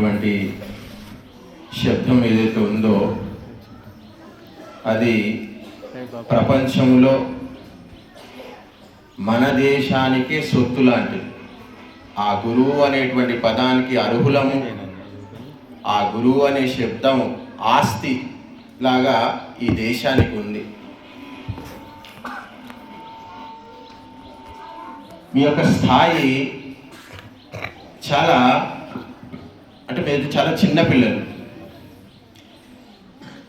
అనేటువంటి శబ్దం ఏదైతే ఉందో అది ప్రపంచంలో మన దేశానికే సొత్తు లాంటిది. ఆ గురువు అనేటువంటి పదానికి అర్హులము ఆ గురువు అనే శబ్దం ఆస్తి లాగా ఈ దేశానికి ఉంది. మీ యొక్క స్థాయి చాలా అంటే మీరు చాలా చిన్న పిల్లలు.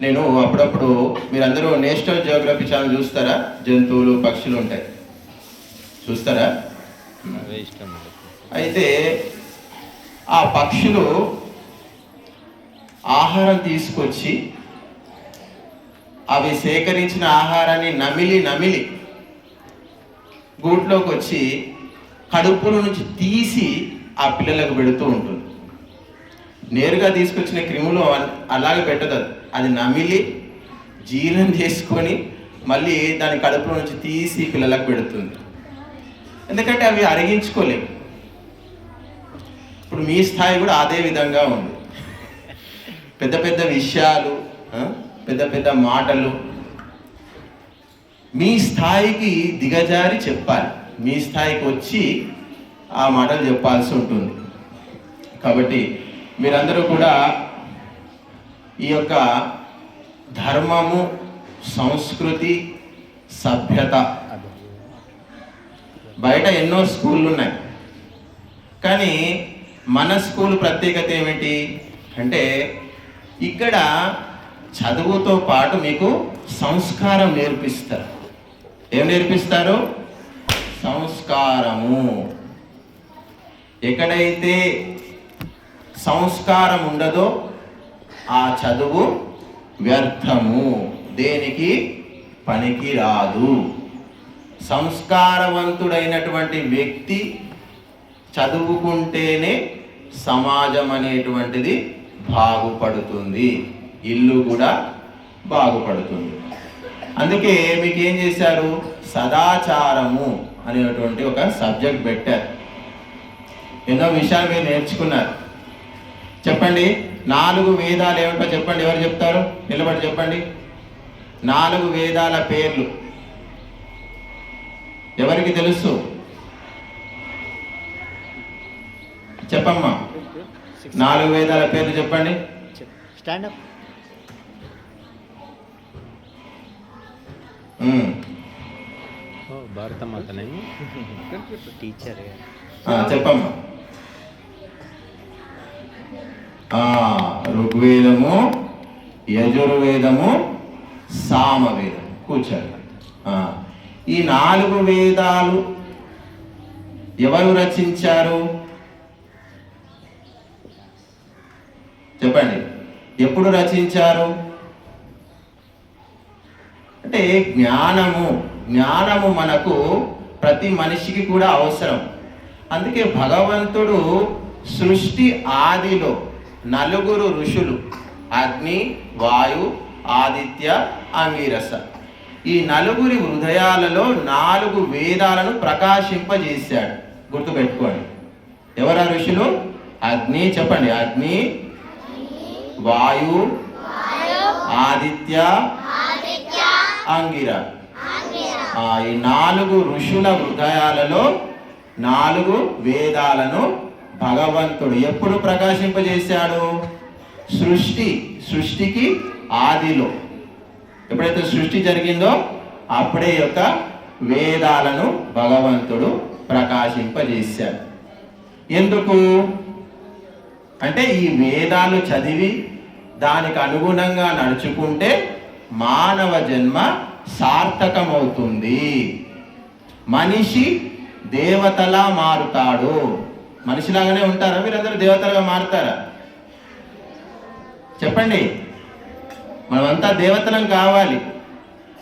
నేను అప్పుడప్పుడు మీరందరూ నేషనల్ జియోగ్రఫీ ఛానల్ చూస్తారా? జంతువులు పక్షులు ఉంటాయి. చూస్తారా. అయితే ఆ పక్షులు ఆహారం తీసుకొచ్చి అవి సేకరించిన ఆహారాన్ని నమిలి నమిలి గూట్లోకి వచ్చి కడుపుల నుంచి తీసి ఆ పిల్లలకు పెడుతూ ఉంటుంది. నేరుగా తీసుకొచ్చిన క్రిములు అలాగే పెట్టదు. అది. నమిలి జీర్ణం చేసుకొని మళ్ళీ దాని కడుపులో నుంచి తీసి పిల్లలకు పెడుతుంది. ఎందుకంటే అవి అరిగించుకోలేవు. ఇప్పుడు మీ స్థాయి కూడా అదే విధంగా ఉంది. పెద్ద పెద్ద విషయాలు పెద్ద పెద్ద మాటలు. మీ స్థాయికి దిగజారి చెప్పాలి. మీ స్థాయికి వచ్చి ఆ మాటలు చెప్పాల్సి ఉంటుంది. కాబట్టి మీరందరూ కూడా ఈ యొక్క ధర్మము సంస్కృతి సభ్యత. బయట ఎన్నో స్కూళ్ళు ఉన్నాయి కానీ మన స్కూల్ ప్రత్యేకత ఏమిటి అంటే ఇక్కడ చదువుతో పాటు మీకు సంస్కారం నేర్పిస్తారు. ఏం నేర్పిస్తారు? సంస్కారము. ఎక్కడైతే సంస్కారం ఉండదో ఆ చదువు వ్యర్థము. దేనికి? పనికి రాదు. సంస్కారవంతుడైనటువంటి వ్యక్తి చదువుకుంటేనే సమాజం అనేటువంటిది బాగుపడుతుంది. ఇల్లు కూడా బాగుపడుతుంది. అందుకే మీకు ఏం చేశారు? సదాచారము అనేటువంటి ఒక సబ్జెక్ట్ పెట్టారు. ఎన్నో విషయాలు మీరు నేర్చుకున్నారు. చెప్పండి. నాలుగు వేదాలు ఏమిటో చెప్పండి. ఎవరు చెప్తారు? నిలబడి చెప్పండి. నాలుగు వేదాల పేర్లు. ఎవరికి తెలుసు? చెప్పమ్మా. నాలుగు వేదాల పేర్లు చెప్పండి. టీచర్. చెప్పమ్మా ఆ, ఋగ్వేదము యజుర్వేదము సామవేదం. కూర్చోండి. ఈ నాలుగు వేదాలు ఎవరు రచించారు? చెప్పండి. ఎప్పుడు రచించారు? అంటే జ్ఞానము జ్ఞానము మనకు ప్రతి మనిషికి కూడా అవసరం. అందుకే భగవంతుడు సృష్టి ఆదిలో నలుగురు ఋషులు అగ్ని వాయు ఆదిత్య అంగీరస. ఈ నలుగురి హృదయాలలో నాలుగు వేదాలను ప్రకాశింపజేశాడు. గుర్తుపెట్టుకోండి. ఎవరా ఋషులు? అగ్ని చెప్పండి. అగ్ని వాయు ఆదిత్య అంగిర. ఈ నాలుగు ఋషుల హృదయాలలో నాలుగు వేదాలను భగవంతుడు ఎప్పుడు ప్రకాశింపజేశాడు? సృష్టి సృష్టికి ఆదిలో. ఎప్పుడైతే సృష్టి జరిగిందో అప్పుడే యొక్క వేదాలను భగవంతుడు ప్రకాశింపజేశాడు. ఎందుకు? అంటే ఈ వేదాలు చదివి దానికి అనుగుణంగా నడుచుకుంటే మానవ జన్మ సార్థకమవుతుంది. మనిషి దేవతలా మారుతాడు. మనిషిలాగానే ఉంటారా? మీరందరూ దేవతలుగా మారుతారా? చెప్పండి. మనమంతా దేవతలం కావాలి.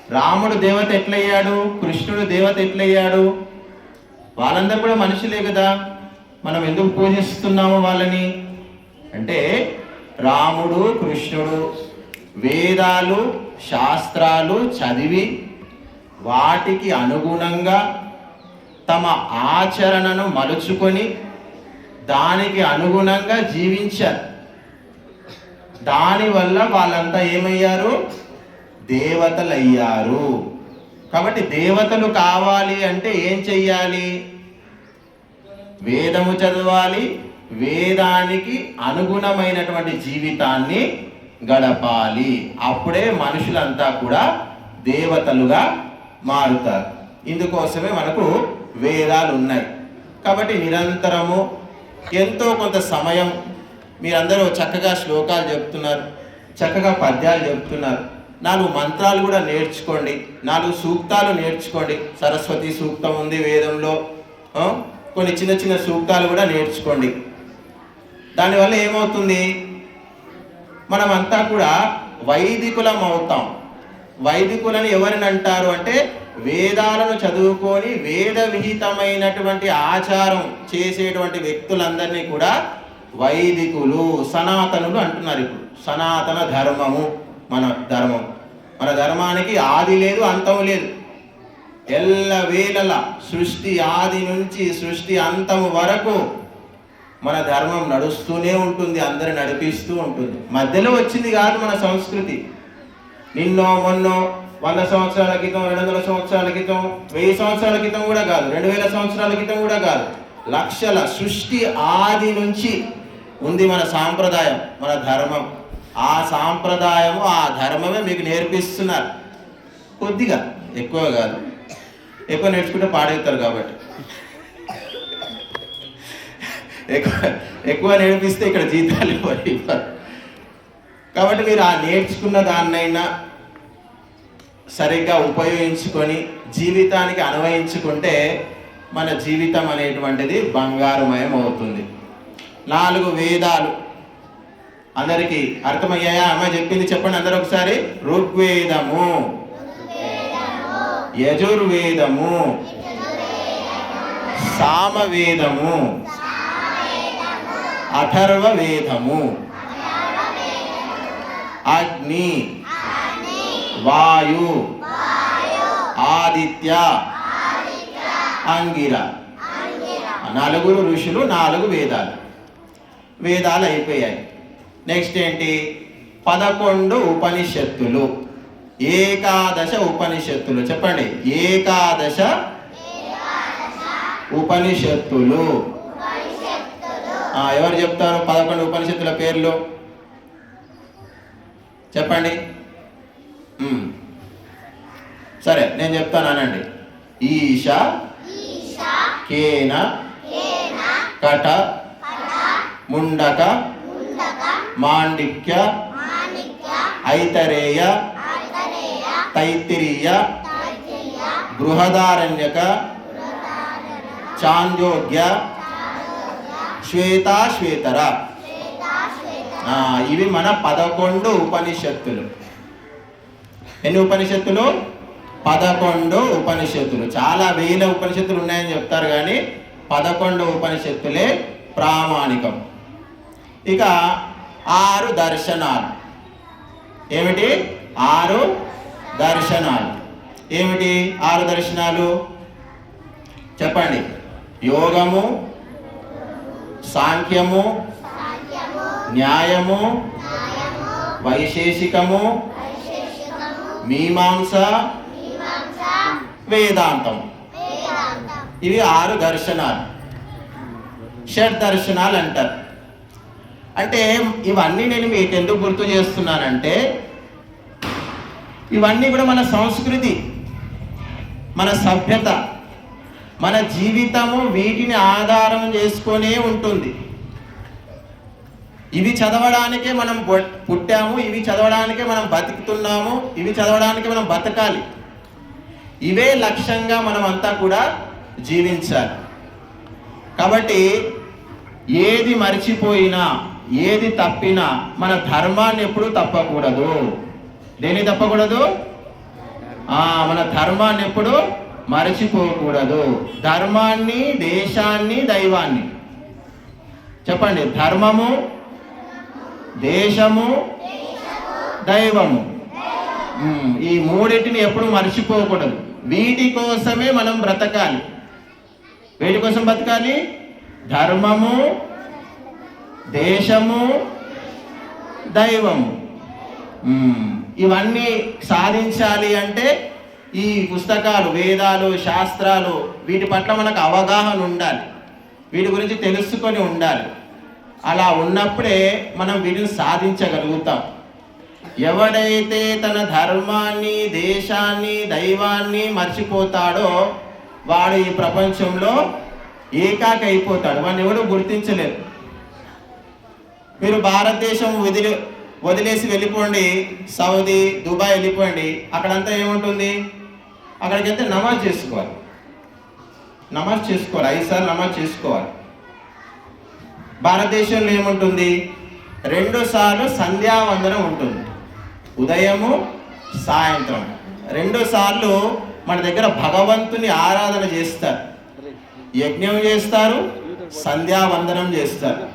రాముడు దేవత ఎట్లయ్యాడు? కృష్ణుడు దేవత ఎట్లయ్యాడు? వాళ్ళందరూ కూడా మనుషులే కదా. మనం ఎందుకు పూజిస్తున్నాము వాళ్ళని? అంటే రాముడు కృష్ణుడు వేదాలు శాస్త్రాలు చదివి వాటికి అనుగుణంగా తమ ఆచరణను మలుచుకొని దానికి అనుగుణంగా జీవించారు. దానివల్ల వాళ్ళంతా ఏమయ్యారు? దేవతలయ్యారు. కాబట్టి దేవతలు కావాలి అంటే ఏం చెయ్యాలి? వేదము చదవాలి వేదానికి అనుగుణమైనటువంటి జీవితాన్ని గడపాలి. అప్పుడే మనుషులంతా కూడా దేవతలుగా మారుతారు. ఇందుకోసమే మనకు వేదాలు ఉన్నాయి కాబట్టి నిరంతరము ఎంతో కొంత సమయం మీరందరూ చక్కగా శ్లోకాలు చెప్తున్నారు చక్కగా పద్యాలు చెప్తున్నారు. నాలుగు మంత్రాలు కూడా నేర్చుకోండి నాలుగు సూక్తాలు నేర్చుకోండి. సరస్వతి సూక్తం ఉంది వేదంలో కొన్ని చిన్న చిన్న సూక్తాలు కూడా నేర్చుకోండి. దానివల్ల ఏమవుతుంది? మనమంతా కూడా వైదికులం అవుతాం. వైదికులని ఎవరిని అంటారు అంటే వేదాలను చదువుకొని వేద విహితమైనటువంటి ఆచారం చేసేటువంటి వ్యక్తులందరినీ కూడా వైదికులు సనాతనులు అంటున్నారు ఇప్పుడు. సనాతన ధర్మము మన ధర్మం. మన ధర్మానికి ఆది లేదు అంతం లేదు. ఎల్ల వేళల సృష్టి ఆది నుంచి సృష్టి అంతం వరకు మన ధర్మం నడుస్తూనే ఉంటుంది అందరు నడిపిస్తూ ఉంటుంది. మధ్యలో వచ్చింది కాదు మన సంస్కృతి. నిన్నో మొన్నో వంద సంవత్సరాల క్రితం రెండు వందల సంవత్సరాల క్రితం వెయ్యి సంవత్సరాల క్రితం కూడా కాదు రెండు వేల సంవత్సరాల క్రితం కూడా కాదు. లక్షల సృష్టి ఆది నుంచి ఉంది మన సాంప్రదాయం మన ధర్మం. ఆ సాంప్రదాయము ఆ ధర్మమే మీకు నేర్పిస్తున్నారు. కొద్దిగా ఎక్కువ కాదు. ఎక్కువ నేర్చుకుంటే పాడవుతారు కాబట్టి. ఎక్కువ ఎక్కువ నేర్పిస్తే ఇక్కడ జీతాలు ఇవ్వరు కాబట్టి మీరు ఆ నేర్చుకున్న దాన్నైనా సరిగ్గా ఉపయోగించుకొని జీవితానికి అన్వయించుకుంటే మన జీవితం అనేటువంటిది బంగారుమయం అవుతుంది. నాలుగు వేదాలు. అందరికీ అర్థమయ్యాయా? అమ్మ చెప్పింది చెప్పండి అందరూ ఒకసారి. ఋగ్వేదము. యజుర్వేదము. సామవేదము. అథర్వ వేదము అగ్ని. వాయు. ఆదిత్య. అంగిర. నలుగురు ఋషులు నాలుగు వేదాలు. వేదాలు అయిపోయాయి. నెక్స్ట్ ఏంటి? పదకొండు ఉపనిషత్తులు. ఏకాదశ ఉపనిషత్తులు. చెప్పండి. ఏకాదశ ఉపనిషత్తులు. ఎవరు చెప్తారు? పదకొండు ఉపనిషత్తుల పేర్లు. చెప్పండి. సరే నేను చెప్తాను అనండి. ఈశ కేన కట ముండక మాండిక్య ఐతరేయ తైత్తిరీయ బృహదారణ్యక చాంద్యోగ్య శ్వేతా శ్వేతర ఆ, ఇవి మన పదకొండు ఉపనిషత్తులు. ఎన్ని ఉపనిషత్తులు? పదకొండు ఉపనిషత్తులు. చాలా వేల ఉపనిషత్తులు ఉన్నాయని చెప్తారు కానీ పదకొండు ఉపనిషత్తులే ప్రామాణికం. ఇక ఆరు దర్శనాలు. ఏమిటి? ఆరు దర్శనాలు. ఏమిటి ఆరు దర్శనాలు? చెప్పండి. యోగము సాంఖ్యము న్యాయము వైశేషికము మీమాంస వేదాంతం. ఇవి ఆరు దర్శనాలు. షడ్ దర్శనాలు అంటారు. అంటే ఇవన్నీ నేను మీకు ఎందుకు గుర్తు చేస్తున్నానంటే ఇవన్నీ కూడా మన సంస్కృతి మన సభ్యత మన జీవితము వీటిని ఆధారం చేసుకొనే ఉంటుంది. ఇవి చదవడానికే మనం పుట్టాము ఇవి చదవడానికే మనం బతుకుతున్నాము ఇవి చదవడానికే మనం బతకాలి. ఇవే లక్ష్యంగా మనం అంతా కూడా జీవించాలి. కాబట్టి ఏది మర్చిపోయినా ఏది తప్పినా మన ధర్మాన్ని ఎప్పుడూ తప్పకూడదు. దేని తప్పకూడదు? మన ధర్మాన్ని ఎప్పుడు మరచిపోకూడదు. ధర్మాన్ని దేశాన్ని దైవాన్ని. చెప్పండి ధర్మము దేశము దైవము. ఈ మూడింటిని ఎప్పుడు మర్చిపోకూడదు. వీటి కోసమే మనం బ్రతకాలి. వీటి కోసం బ్రతకాలి? ధర్మము దేశము దైవము. ఇవన్నీ సాధించాలి అంటే ఈ పుస్తకాలు వేదాలు శాస్త్రాలు వీటి పట్ల మనకు అవగాహన ఉండాలి. వీటి గురించి తెలుసుకొని ఉండాలి. అలా ఉన్నప్పుడే మనం వీటిని సాధించగలుగుతాం. ఎవడైతే తన ధర్మాన్ని దేశాన్ని దైవాన్ని మర్చిపోతాడో వాడు ఈ ప్రపంచంలో ఏకాక అయిపోతాడు వాడిని ఎవడు గుర్తించలేరు మీరు భారతదేశం వదిలి వదిలేసి వెళ్ళిపోండి. సౌదీ దుబాయ్ వెళ్ళిపోండి. అక్కడంతా ఏముంటుంది? అక్కడికి వెళ్తే నమాజ్ చేసుకోవాలి. నమాజ్ చేసుకోవాలి. ఐదు సార్లు నమాజ్ చేసుకోవాలి. భారతదేశంలో ఏముంటుంది? రెండు సార్లు సంధ్యావందనం ఉంటుంది. ఉదయము సాయంత్రం. రెండు సార్లు మన దగ్గర భగవంతుని ఆరాధన చేస్తారు. యజ్ఞం చేస్తారు సంధ్యావందనం చేస్తారు.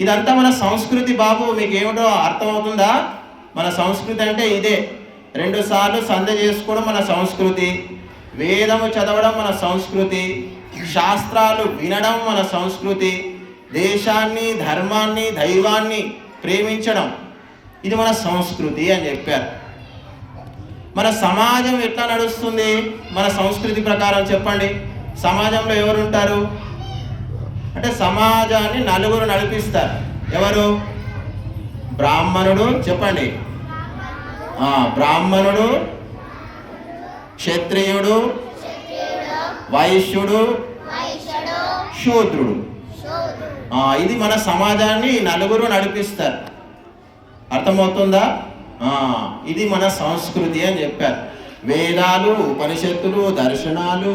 ఇదంతా మన సంస్కృతి బాబు మీకు ఏమిటో అర్థమవుతుందా? మన సంస్కృతి అంటే ఇదే. రెండు సార్లు సంధ్య చేసుకోవడం మన సంస్కృతి. వేదము చదవడం మన సంస్కృతి శాస్త్రాలు వినడం మన సంస్కృతి దేశాన్ని ధర్మాన్ని దైవాన్ని ప్రేమించడం. ఇది మన సంస్కృతి అని చెప్పారు. మన సమాజం ఎట్లా నడుస్తుంది? మన సంస్కృతి ప్రకారం చెప్పండి. సమాజంలో ఎవరు ఉంటారు అంటే సమాజాన్ని నలుగురు నడిపిస్తారు. ఎవరు? బ్రాహ్మణుడు చెప్పండి. బ్రాహ్మణుడు క్షత్రియుడు వైశ్యుడు శూద్రుడు. ఇది మన సమాజాన్ని నలుగురు నడిపిస్తారు. అర్థమవుతుందా? ఇది మన సంస్కృతి అని చెప్పారు. వేదాలు ఉపనిషత్తులు దర్శనాలు